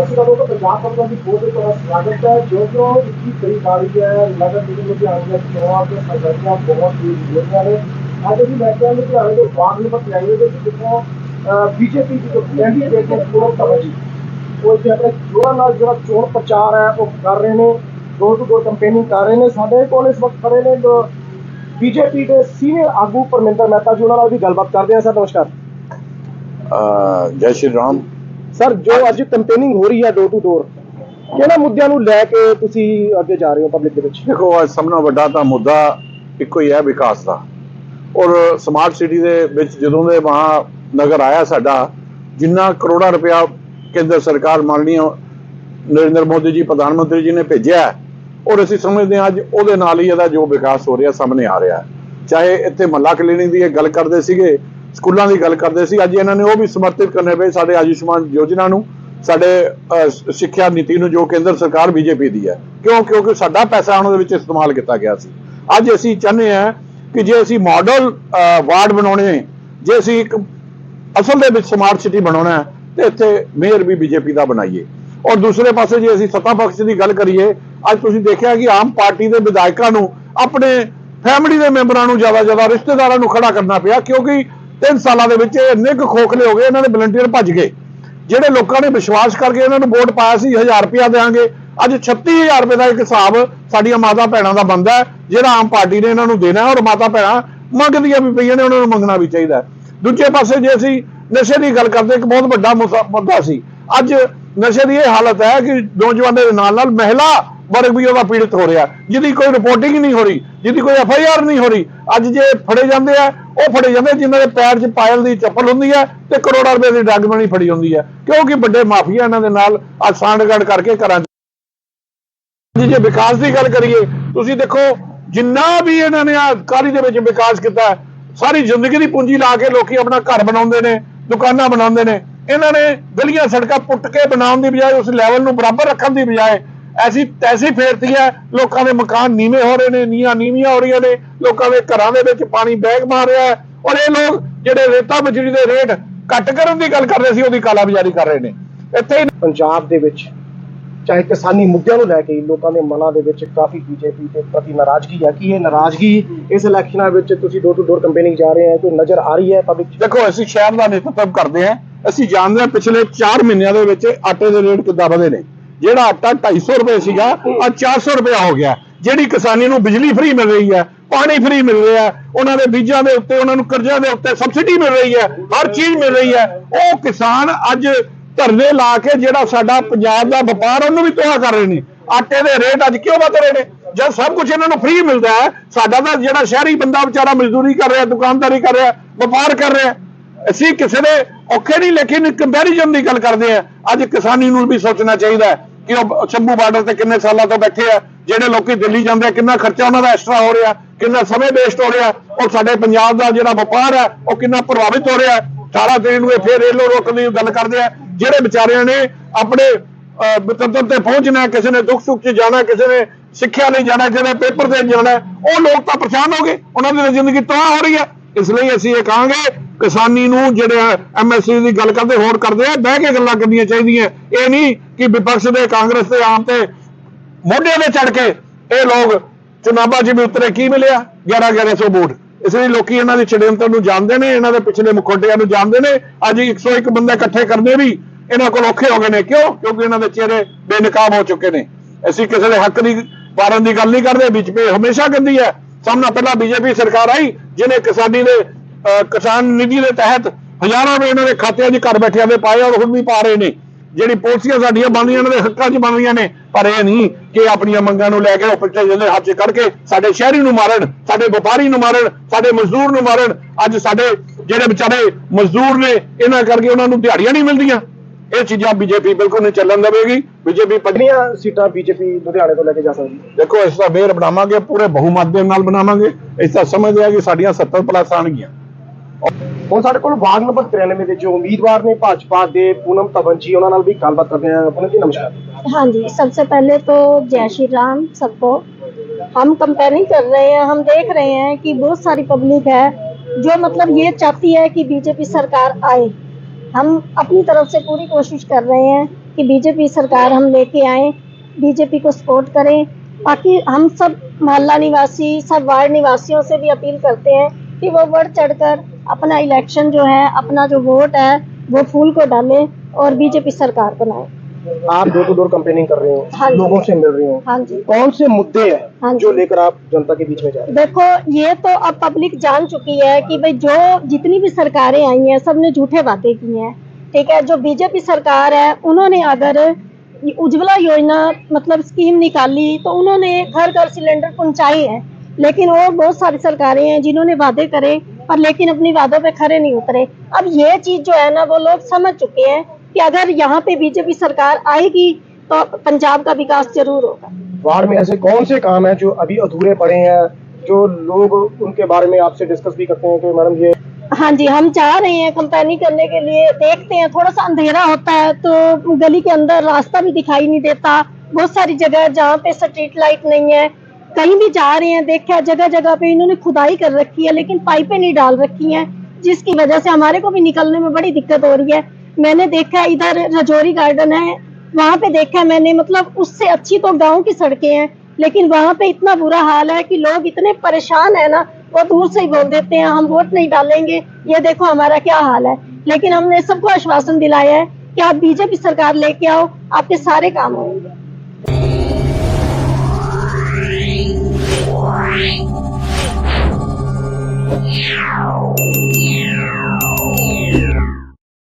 ਸਤਿ ਸ਼੍ਰੀ ਅਕਾਲ ਪੰਜਾਬ ਸਰਕਾਰ ਦੀ ਬਹੁਤ ਬਹੁਤ ਸਵਾਗਤ ਹੈ। ਜੋ ਜੋ ਇਸकी ਤਰੀਕ ਆ ਰਹੀ ਹੈ ਨਗਰ ਨਿਗਮ ਲੁਧਿਆਣਾ ਦੇ ਚੋਣਾਂ ਦੇ ਸਰਗਰਮੀਆਂ ਬਹੁਤ ਹੀ ਹੋਈਆਂ ਨੇ। ਅੱਜ ਅਸੀਂ ਲੈ ਕੇ ਆਏ ਲੁਧਿਆਣੇ ਦੇ ਬਾਗ ਨੰਬਰ 93 ਦੇ ਵਿੱਚ ਜਿੱਥੋਂ ਬੀਜੇਪੀ ਦੀ ਜੋ ਕੈਂਡੀਡੇਟ ਨੇ ਪੂਰਨ ਤਵਰ ਜੀ ਉਹ ਇੱਥੇ ਆਪਣੇ ਜੋਰਾਂ ਨਾਲ ਜਿਹੜਾ ਚੋਣ ਪ੍ਰਚਾਰ ਹੈ ਉਹ ਕਰ ਰਹੇ ਨੇ। ਡੋਰ ਟੂ ਡੋਰ ਕੰਪੇਨਿੰਗ ਕਰ ਰਹੇ ਨੇ। ਸਾਡੇ ਕੋਲ ਇਸ ਵਕਤ ਖੜੇ ਨੇ ਬੀਜੇਪੀ ਦੇ ਸੀਨੀਅਰ ਆਗੂ ਪਰਮਿੰਦਰ ਮਹਿਤਾ ਜੀ ਉਹਨਾਂ ਨਾਲ ਵੀ ਗੱਲਬਾਤ ਕਰਦੇ ਹਾਂ। ਸਰ ਨਮਸਕਾਰ। ਜੈ ਸ਼੍ਰੀ ਰਾਮ। ਸਰ ਜੋ ਅੱਜ ਕੰਪੇਨਿੰਗ ਹੋ ਰਹੀ ਹੈ ਡੋਰ ਟੂ ਡੋਰ ਕਿਹਨਾਂ ਮੁੱਦਿਆਂ ਨੂੰ ਲੈ ਕੇ ਤੁਸੀਂ ਅੱਗੇ ਜਾ ਰਹੇ ਹੋ ਪਬਲਿਕ ਦੇ ਵਿੱਚ ਦੇਖੋ ਅੱਜ ਸਭ ਨਾਲੋਂ ਵੱਡਾ ਤਾਂ ਮੁੱਦਾ ਇੱਕੋ ਹੀ ਹੈ ਵਿਕਾਸ ਦਾ ਔਰ ਸਮਾਰਟ ਸਿਟੀ ਦੇ ਵਿੱਚ ਜਦੋਂ ਦੇ ਮਹਾ ਨਗਰ ਆਇਆ ਸਾਡਾ ਜਿੰਨਾ ਕਰੋੜਾਂ ਰੁਪਇਆ ਕੇਂਦਰ ਸਰਕਾਰ ਮਾਨਨੀय ਨਰਿੰਦਰ ਮੋਦੀ ਜੀ ਪ੍ਰਧਾਨ ਮੰਤਰੀ ਜੀ ਨੇ ਭੇਜਿਆ ਔਰ ਅਸੀਂ ਸਮਝਦੇ ਹਾਂ ਅੱਜ ਉਹਦੇ ਨਾਲ ਹੀ ਇਹਦਾ ਜੋ ਵਿਕਾਸ ਹੋ ਰਿਹਾ ਸਾਹਮਣੇ ਆ ਰਿਹਾ। ਚਾਹੇ ਇੱਥੇ ਮੱਲਾ ਕਲੀਨਿਕ ਦੀ ਇਹ ਗੱਲ ਕਰਦੇ ਸੀਗੇ ਸਕੂਲਾਂ ਦੀ ਗੱਲ ਕਰਦੇ ਸੀ। ਅੱਜ ਇਹਨਾਂ ਨੇ ਉਹ ਵੀ ਸਮਰਪਿਤ ਕਰਨੇ ਪਏ ਸਾਡੇ ਆਯੁਸ਼ਮਾਨ ਯੋਜਨਾ ਨੂੰ ਸਾਡੇ ਅਹ, ਸਿੱਖਿਆ ਨੀਤੀ ਨੂੰ ਜੋ ਕੇਂਦਰ ਸਰਕਾਰ ਬੀਜੇਪੀ ਦੀ ਹੈ। ਕਿਉਂ? ਕਿਉਂਕਿ ਸਾਡਾ ਪੈਸਾ ਉਹਨਾਂ ਦੇ ਵਿੱਚ ਇਸਤੇਮਾਲ ਕੀਤਾ ਗਿਆ ਸੀ। ਅੱਜ ਅਸੀਂ ਚਾਹੁੰਦੇ ਹਾਂ ਕਿ ਜੇ ਅਸੀਂ ਮਾਡਲ ਵਾਰਡ ਬਣਾਉਣੇ ਜੇ ਅਸੀਂ ਇੱਕ ਅਸਲ ਦੇ ਵਿੱਚ ਸਮਾਰਟ ਸਿਟੀ ਬਣਾਉਣਾ ਹੈ ਤੇ ਇੱਥੇ ਮੇਅਰ ਵੀ ਬੀਜੇਪੀ ਦਾ ਬਣਾਈਏ। ਔਰ ਦੂਸਰੇ ਪਾਸੇ ਜੇ ਅਸੀਂ ਸੱਤਾ ਪੱਖ ਦੀ ਗੱਲ ਕਰੀਏ ਅੱਜ ਤੁਸੀਂ ਦੇਖਿਆ ਕਿ ਆਮ ਪਾਰਟੀ ਦੇ ਵਿਧਾਇਕਾਂ ਨੂੰ ਆਪਣੇ ਫੈਮਿਲੀ ਦੇ ਮੈਂਬਰਾਂ ਨੂੰ ਜ਼ਿਆਦਾ ਜ਼ਿਆਦਾ ਰਿਸ਼ਤੇਦਾਰਾਂ ਨੂੰ ਖੜਾ ਕਰਨਾ ਪਿਆ ਕਿਉਂਕਿ ਤਿੰਨ ਸਾਲਾਂ ਦੇ ਵਿੱਚ ਇਹ ਇੰਨੇ ਕੁ ਖੋਖਲੇ ਹੋ ਗਏ, ਇਹਨਾਂ ਦੇ ਵਲੰਟੀਅਰ ਭੱਜ ਗਏ। ਜਿਹੜੇ ਲੋਕਾਂ ਨੇ ਵਿਸ਼ਵਾਸ ਕਰਕੇ ਇਹਨਾਂ ਨੂੰ ਵੋਟ ਪਾਇਆ ਸੀ 1000 ਰੁਪਇਆ ਦੇਾਂਗੇ ਅੱਜ 36000 ਰੁਪਏ ਦਾ ਇੱਕ ਹਿਸਾਬ ਸਾਡੀਆਂ ਮਾਤਾ ਭੈਣਾਂ ਦਾ ਬੰਦਾ ਜਿਹੜਾ ਆਮ ਪਾਰਟੀ ਨੇ ਇਹਨਾਂ ਨੂੰ ਦੇਣਾ ਔਰ ਮਾਤਾ ਭੈਣਾਂ ਮੰਗਦੀਆਂ ਵੀ ਪਈਆਂ ਨੇ, ਉਹਨਾਂ ਨੂੰ ਮੰਗਣਾ ਵੀ ਚਾਹੀਦਾ ਦੂਜੇ ਪਾਸੇ ਜੇ ਅਸੀਂ ਨਸ਼ੇ ਦੀ ਗੱਲ ਕਰਦੇ, ਇੱਕ ਬਹੁਤ ਵੱਡਾ ਮੁੱਦਾ- ਮੁੱਦਾ ਸੀ। ਅੱਜ ਨਸ਼ੇ ਦੀ ਇਹ ਹਾਲਤ ਹੈ ਕਿ ਨੌਜਵਾਨਾਂ ਦੇ ਨਾਲ ਨਾਲ ਮਹਿਲਾ ਵਰਗ ਵੀ ਉਹਦਾ ਪੀੜਤ ਹੋ ਰਿਹਾ। ਜਿਹਦੀ ਕੋਈ ਰਿਪੋਰਟਿੰਗ ਨਹੀਂ ਹੋ ਰਹੀ, ਜਿਹਦੀ ਕੋਈ ਐਫ ਆਈ ਆਰ ਨਹੀਂ ਹੋ ਰਹੀ। ਅੱਜ ਜੇ ਫੜੇ ਜਾਂਦੇ ਆ, ਉਹ ਫੜੇ ਜਾਂਦੇ ਜਿਨ੍ਹਾਂ ਦੇ ਪੈਰ 'ਚ ਪਾਇਲ ਦੀ ਚੱਪਲ ਹੁੰਦੀ ਹੈ ਤੇ ਕਰੋੜਾਂ ਰੁਪਏ ਦੀ ਡਰੱਗ ਮਨੀ ਫੜੀ ਹੁੰਦੀ ਹੈ ਕਿਉਂਕਿ ਵੱਡੇ ਮਾਫੀਆ ਇਹਨਾਂ ਦੇ ਨਾਲ ਅੱਜ ਸਾਂਡਗੜ ਕਰਕੇ ਘਰਾਂ 'ਚ। ਜੇ ਵਿਕਾਸ ਦੀ ਗੱਲ ਕਰੀਏ, ਤੁਸੀਂ ਦੇਖੋ, ਜਿੰਨਾ ਵੀ ਇਹਨਾਂ ਨੇ ਆ ਕਾਲੀ ਦੇ ਵਿੱਚ ਵਿਕਾਸ ਕੀਤਾ, ਸਾਰੀ ਜ਼ਿੰਦਗੀ ਦੀ ਪੂੰਜੀ ਲਾ ਕੇ ਲੋਕੀ ਆਪਣਾ ਘਰ ਬਣਾਉਂਦੇ ਨੇ, ਦੁਕਾਨਾਂ ਬਣਾਉਂਦੇ ਨੇ। ਇਹਨਾਂ ਨੇ ਗਲੀਆਂ ਸੜਕਾਂ ਪੁੱਟ ਕੇ ਬਣਾਉਣ ਦੀ ਬਜਾਏ, ਉਸ ਲੈਵਲ ਨੂੰ ਬਰਾਬਰ ਰੱਖਣ ਦੀ ਬਜਾਏ ਐਸੀ ਤੈਸੀ ਫੇਰਤੀ ਹੈ ਲੋਕਾਂ ਦੇ ਮਕਾਨ ਨੀਵੇਂ ਹੋ ਰਹੇ ਨੇ ਨੀਆਂ ਨੀਵੀਆਂ ਹੋ ਰਹੀਆਂ ਨੇ ਲੋਕਾਂ ਦੇ ਘਰਾਂ ਦੇ ਵਿੱਚ ਪਾਣੀ ਬੈਗ ਮਾਰ ਰਿਹਾ ਹੈ ਔਰ ਇਹ ਲੋਕ ਜਿਹੜੇ ਰੇਤਾ ਬਜਰੀ ਦੇ ਰੇਟ ਘੱਟ ਕਰਨ ਦੀ ਗੱਲ ਕਰ ਰਹੇ ਸੀ ਉਹਦੀ ਕਾਲਾਬਾਜ਼ਾਰੀ ਕਰ ਰਹੇ ਨੇ। ਇੱਥੇ ਹੀ ਪੰਜਾਬ ਦੇ ਵਿੱਚ ਚਾਹੇ ਕਿਸਾਨੀ ਮੁੱਦਿਆਂ ਨੂੰ ਲੈ ਕੇ ਲੋਕਾਂ ਦੇ ਮਨਾਂ ਦੇ ਵਿੱਚ ਕਾਫੀ ਬੀਜੇਪੀ ਦੇ ਪ੍ਰਤੀ ਨਾਰਾਜ਼ਗੀ ਹੈ ਕਿ ਇਹ ਨਾਰਾਜ਼ਗੀ ਇਸ ਇਲੈਕਸ਼ਨਾਂ ਵਿੱਚ ਤੁਸੀਂ ਡੋਰ ਟੂ ਡੋਰ ਕੰਪੇਨਿੰਗ ਜਾ ਰਹੇ ਹੋ ਕੋਈ ਨਜ਼ਰ ਆ ਰਹੀ ਹੈ ਪਬਲਿਕ ਦੇਖੋ ਅਸੀਂ ਸ਼ਹਿਰ ਦਾ ਨੇਤਰਤਵ ਕਰਦੇ ਹਾਂ ਅਸੀਂ ਜਾਣਦੇ ਹਾਂ ਪਿਛਲੇ 4 ਮਹੀਨਿਆਂ ਦੇ ਵਿੱਚ ਆਟੇ ਦੇ ਰੇਟ ਕਿੱਦਾਂ ਵਧੇ ਨੇ। ਜਿਹੜਾ ਆਟਾ 250 ਰੁਪਏ ਸੀਗਾ ਅੱਜ 400 ਰੁਪਏ ਹੋ ਗਿਆ। ਜਿਹੜੀ ਕਿਸਾਨੀ ਨੂੰ ਬਿਜਲੀ ਫ੍ਰੀ ਮਿਲ ਰਹੀ ਹੈ, ਪਾਣੀ ਫ੍ਰੀ ਮਿਲ ਰਿਹਾ ਉਹਨਾਂ ਦੇ ਬੀਜਾਂ ਦੇ ਉੱਤੇ, ਉਹਨਾਂ ਨੂੰ ਕਰਜ਼ਿਆਂ ਦੇ ਉੱਤੇ ਸਬਸਿਡੀ ਮਿਲ ਰਹੀ ਹੈ, ਹਰ ਚੀਜ਼ ਮਿਲ ਰਹੀ ਹੈ। ਉਹ ਕਿਸਾਨ ਅੱਜ ਧਰਨੇ ਲਾ ਕੇ ਜਿਹੜਾ ਸਾਡਾ ਪੰਜਾਬ ਦਾ ਵਪਾਰ, ਉਹਨੂੰ ਵੀ ਤੋਹਾ ਕਰ ਰਹੇ ਨੇ। ਆਟੇ ਦੇ ਰੇਟ ਅੱਜ ਕਿਉਂ ਵਧ ਰਹੇ ਨੇ? ਜਦ ਸਭ ਕੁਝ ਇਹਨਾਂ ਨੂੰ ਫ੍ਰੀ ਮਿਲਦਾ ਹੈ, ਸਾਡਾ ਤਾਂ ਜਿਹੜਾ ਸ਼ਹਿਰੀ ਬੰਦਾ ਵਿਚਾਰਾ ਮਜ਼ਦੂਰੀ ਕਰ ਰਿਹਾ, ਦੁਕਾਨਦਾਰੀ ਕਰ ਰਿਹਾ, ਵਪਾਰ ਕਰ ਰਿਹਾ, ਅਸੀਂ ਕਿਸੇ ਦੇ ਔਖੇ ਨਹੀਂ ਲੇਕਿਨ ਕੰਪੈਰੀਜ਼ਨ ਦੀ ਗੱਲ ਕਰਦੇ ਆ ਅੱਜ ਕਿਸਾਨੀ ਨੂੰ ਵੀ ਸੋਚਣਾ ਚਾਹੀਦਾ ਹੈ। ਕਿ ਉਹ ਸ਼ੰਭੂ ਬਾਰਡਰ ਤੇ ਕਿੰਨੇ ਸਾਲਾਂ ਤੋਂ ਬੈਠੇ ਆ ਜਿਹੜੇ ਲੋਕੀ ਦਿੱਲੀ ਜਾਂਦੇ ਆ ਕਿੰਨਾ ਖਰਚਾ ਉਹਨਾਂ ਦਾ ਐਕਸਟਰਾ ਹੋ ਰਿਹਾ ਕਿੰਨਾ ਸਮੇਂ ਵੇਸਟ ਹੋ ਰਿਹਾ ਔਰ ਸਾਡੇ ਪੰਜਾਬ ਦਾ ਜਿਹੜਾ ਵਪਾਰ ਹੈ ਉਹ ਕਿੰਨਾ ਪ੍ਰਭਾਵਿਤ ਹੋ ਰਿਹਾ। ਸਾਰਾ ਦਿਨ ਨੂੰ ਇਹ ਫੇਰ ਰੇਲੋ ਰੋਕਣ ਦੀ ਗੱਲ ਕਰਦੇ ਆ ਜਿਹੜੇ ਵਿਚਾਰਿਆਂ ਨੇ ਆਪਣੇ ਅਹ, ਬਤੰਤਰ ਤੇ ਪਹੁੰਚਣਾ ਕਿਸੇ ਨੇ ਦੁੱਖ ਸੁੱਖ 'ਚ ਜਾਣਾ ਕਿਸੇ ਨੇ ਸਿੱਖਿਆ ਲਈ ਜਾਣਾ ਕਿਸੇ ਨੇ ਪੇਪਰ ਦੇਣ ਜਾਣਾ ਉਹ ਲੋਕ ਤਾਂ ਪਰੇਸ਼ਾਨ ਹੋ ਗਏ ਉਹਨਾਂ ਦੀ ਜ਼ਿੰਦਗੀ ਤਬਾਹ ਹੋ ਰਹੀ ਹੈ ਇਸ ਲਈ ਅਸੀਂ ਇਹ ਕਹਾਂਗੇ ਕਿਸਾਨੀ ਨੂੰ ਜਿਹੜੇ ਐਮਐਸਸੀ ਦੀ ਗੱਲ ਕਰਦੇ, ਹੋਰ ਕਰਦੇ ਆ, ਬਹਿ ਕੇ ਗੱਲਾਂ ਕਰਨੀਆਂ ਚਾਹੀਦੀਆਂ। ਇਹ ਨਹੀਂ ਕਿ ਵਿਪਕਸ਼ ਦੇ ਕਾਂਗਰਸ ਦੇ ਆਮ ਤੇ ਮੋਢਿਆਂ ਤੇ ਚੜ ਕੇ ਇਹ ਲੋਕ ਚੁਣਾਵਾਂ 'ਚ ਵੀ ਉਤਰੇ, ਕੀ ਮਿਲਿਆ? 11 1100 ਵੋਟ। ਇਸ ਲਈ ਲੋਕੀ ਇਹਨਾਂ ਦੇ ਛੜਿਅੰਤਰ ਨੂੰ ਜਾਣਦੇ ਨੇ, ਇਹਨਾਂ ਦੇ ਪਿਛਲੇ ਮੁਖੌਟਿਆਂ ਨੂੰ ਜਾਣਦੇ ਨੇ। ਅੱਜ 101 ਬੰਦੇ ਇਕੱਠੇ ਕਰਦੇ ਵੀ ਇਹਨਾਂ ਕੋਲ ਔਖੇ ਹੋ ਗਏ ਨੇ। ਕਿਉਂ? ਕਿਉਂਕਿ ਇਹਨਾਂ ਦੇ ਚਿਹਰੇ ਬੇਨਕਾਬ ਹੋ ਚੁੱਕੇ ਨੇ। ਅਸੀਂ ਕਿਸੇ ਦੇ ਹੱਕ ਦੀ ਪਾਰਨ ਦੀ ਗੱਲ ਨਹੀਂ ਕਰਦੇ। ਵਿੱਚ ਪੇ ਹਮੇਸ਼ਾ ਕਹਿੰਦੀ ਹੈ ਸਾਹਮਣਾ ਪਹਿਲਾਂ ਬੀਜੇਪੀ ਸਰਕਾਰ ਆਈ, ਜਿਹਨੇ ਕਿਸਾਨੀ ਦੇ ਕਿਸਾਨ ਨਿਧੀ ਦੇ ਤਹਿਤ ਹਜ਼ਾਰਾਂ ਰੁਪਏ ਇਹਨਾਂ ਦੇ ਖਾਤਿਆਂ 'ਚ ਘਰ ਬੈਠਿਆਂ ਦੇ ਪਾਏ ਔਰ ਹੁਣ ਵੀ ਪਾ ਰਹੇ ਨੇ। ਜਿਹੜੀ ਪਾਲਿਸੀਆਂ ਸਾਡੀਆਂ ਬਣਦੀਆਂ ਇਹਨਾਂ ਦੇ ਹੱਕਾਂ 'ਚ ਬਣ ਰਹੀਆਂ ਨੇ ਪਰ ਇਹ ਨਹੀਂ ਕਿ ਆਪਣੀਆਂ ਮੰਗਾਂ ਨੂੰ ਲੈ ਕੇ ਉਹ ਪਿੱਛੇ ਜਿਹਦੇ ਹੱਥ 'ਚ ਕਰਕੇ ਸਾਡੇ ਸ਼ਹਿਰੀ ਨੂੰ ਮਾਰਨ ਸਾਡੇ ਵਪਾਰੀ ਨੂੰ ਮਾਰਨ ਸਾਡੇ ਮਜ਼ਦੂਰ ਨੂੰ ਮਾਰਨ। ਅੱਜ ਸਾਡੇ ਜਿਹੜੇ ਵਿਚਾਰੇ ਮਜ਼ਦੂਰ ਨੇ ਇਹਨਾਂ ਕਰਕੇ ਉਹਨਾਂ ਨੂੰ ਦਿਹਾੜੀਆਂ ਨਹੀਂ ਮਿਲਦੀਆਂ। ਇਹ ਚੀਜ਼ਾਂ ਬੀਜੇਪੀ ਬਿਲਕੁਲ ਨਹੀਂ ਚੱਲਣ ਦੇਵੇਗੀ। ਬੀਜੇਪੀ ਕਿੰਨੀਆਂ ਸੀਟਾਂ ਬੀਜੇਪੀ ਲੁਧਿਆਣੇ ਤੋਂ ਲੈ ਕੇ ਜਾ ਸਕਦੀ? ਦੇਖੋ ਇਸ ਦਾ ਮੇਅਰ ਬਣਾਵਾਂਗੇ ਪੂਰੇ ਬਹੁਮਤ ਦੇ ਨਾਲ ਬਣਾਵਾਂਗੇ। ਇਸ ਦਾ ਸਮਝਦੇ ਆ ਕਿ ਸਾਡੀਆਂ 70 ਪਲੱਸ ਆਣਗੀਆਂ। ਹੁਣ ਸਾਡੇ ਕੋਲ ਵਾਰਡ ਨੰਬਰ 93 ਦੇ ਜੋ ਉਮੀਦਵਾਰ ਨੇ ਭਾਜਪਾ ਦੇ ਪੂਨਮ ਧਵਨ ਜੀ ਉਹਨਾਂ ਨਾਲ ਵੀ ਗੱਲਬਾਤ ਕਰਦੇ ਹਾਂ ਪੂਨਮ ਜੀ ਨਮਸਕਾਰ हाँ जी सबसे पहले तो जय श्री राम सबको हम कंपेयरिंग कर रहे हैं हम देख रहे हैं कि बहुत सारी पब्लिक है जो मतलब ये चाहती है कि बीजेपी सरकार आए हम अपनी तरफ से पूरी कोशिश कर रहे हैं कि बीजेपी सरकार हम लेके आए बीजेपी को सपोर्ट करें बाकी हम सब मोहल्ला निवासी सब वार्ड निवासियों से भी अपील करते हैं कि वो बढ़ चढ़कर अपना इलेक्शन जो है अपना जो वोट है वो फूल को डालें और बीजेपी सरकार बनाए। आप डोर टू डोर कंपेनिंग कर रहे हाँ हो। लोगों से मिल रहे हो। हाँ जी। कौन से मुद्दे हाँ हैं जी। लेकर आप जनता के बीच में जा रहे देखो ये तो अब पब्लिक जान चुकी है कि भाई जो जितनी भी सरकारें आई हैं सबने झूठे वादे किए हैं। ठीक है जो बीजेपी सरकार है उन्होंने अगर उज्ज्वला योजना मतलब स्कीम निकाली तो उन्होंने घर घर सिलेंडर पहुँचाए हैं। लेकिन और बहुत सारी सरकारें हैं जिन्होंने वादे करे पर लेकिन अपनी वादों पे खरे नहीं उतरे। अब ये चीज़ जो है ना वो लोग समझ चुके हैं कि अगर यहाँ पे बीजेपी सरकार आएगी तो पंजाब का विकास ज़रूर होगा। वार्ड में ऐसे कौन से काम है जो अभी अधूरे पड़े हैं जो लोग उनके बारे में आपसे डिस्कस भी करते हैं कि मैडम ये हाँ जी हम चाह रहे हैं कंपेनी करने के लिए देखते हैं। थोड़ा सा अंधेरा होता है तो गली के अंदर रास्ता भी दिखाई नहीं देता। बहुत सारी जगह जहाँ पे स्ट्रीट लाइट नहीं है। कहीं भी जा रहे हैं देखा जगह जगह पे इन्होंने खुदाई कर रखी है, लेकिन पाइपें नहीं डाल रखी हैं, जिसकी वजह से हमारे को भी निकलने में बड़ी दिक्कत हो रही है। मैंने देखा है, इधर रजौरी गार्डन है, वहाँ पे देखा है मैंने मतलब उससे अच्छी तो गाँव की सड़कें हैं, लेकिन वहाँ पे इतना बुरा हाल है कि लोग इतने परेशान है ना, वो दूर से ही बोल देते हैं, हम वोट नहीं डालेंगे, ये देखो हमारा क्या हाल है। लेकिन हमने सबको आश्वासन दिलाया है कि आप बीजेपी सरकार लेके आओ, आपके सारे काम होंगे। Meow.